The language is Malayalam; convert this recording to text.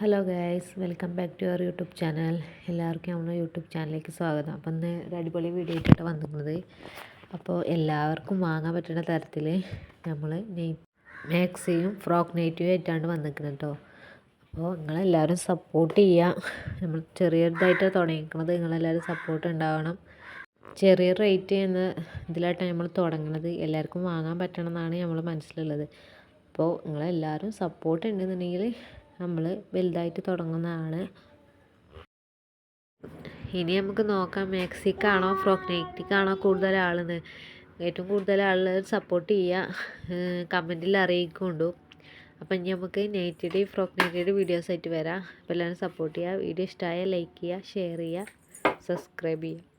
Hello guys welcome back to our YouTube channel എല്ലാവർക്കും നമ്മുടെ യൂട്യൂബ് ചാനലിലേക്ക് സ്വാഗതം. അപ്പം ഇന്ന് ഒരു അടിപൊളി വീഡിയോ ആയിട്ടാണ് വന്നിരുന്നത് അപ്പോൾ എല്ലാവർക്കും വാങ്ങാൻ പറ്റുന്ന തരത്തിൽ നമ്മൾ നെയ് മാക്സിയും ഫ്രോക്ക് നെയ്റ്റും ആയിട്ടാണ് വന്നിരിക്കുന്നത് കേട്ടോ അപ്പോൾ നിങ്ങളെല്ലാവരും സപ്പോർട്ട് ചെയ്യുക നമ്മൾ ചെറിയതായിട്ട് തുടങ്ങിക്കുന്നത് നിങ്ങളെല്ലാവരും സപ്പോർട്ട് ഉണ്ടാവണം. ചെറിയ റേറ്റ് എന്ന ഇതിലായിട്ടാണ് നമ്മൾ തുടങ്ങുന്നത്. എല്ലാവർക്കും വാങ്ങാൻ പറ്റണമെന്നാണ് നമ്മൾ മനസ്സിലുള്ളത്. അപ്പോൾ നിങ്ങളെല്ലാവരും സപ്പോർട്ട് ഉണ്ടെന്നുണ്ടെങ്കിൽ നമ്മൾ വലുതായിട്ട് തുടങ്ങുന്നതാണ് ഇനി നമുക്ക് നോക്കാം മാക്സിക്കാണോ ഫ്രോക്നെറ്റിക്കാണോ കൂടുതൽ ആളെന്ന്. ഏറ്റവും കൂടുതൽ ആളുകൾ സപ്പോർട്ട് ചെയ്യുക കമന്റിൽ അറിയിക്കുന്നുണ്ടു അപ്പം ഇനി നമുക്ക് നൈറ്റിയുടെ വീഡിയോസ് ആയിട്ട് വരാം. അപ്പോൾ എല്ലാവരും സപ്പോർട്ട് ചെയ്യുക വീഡിയോ ഇഷ്ടമായ ലൈക്ക് ചെയ്യുക ഷെയർ ചെയ്യുക സബ്സ്ക്രൈബ് ചെയ്യുക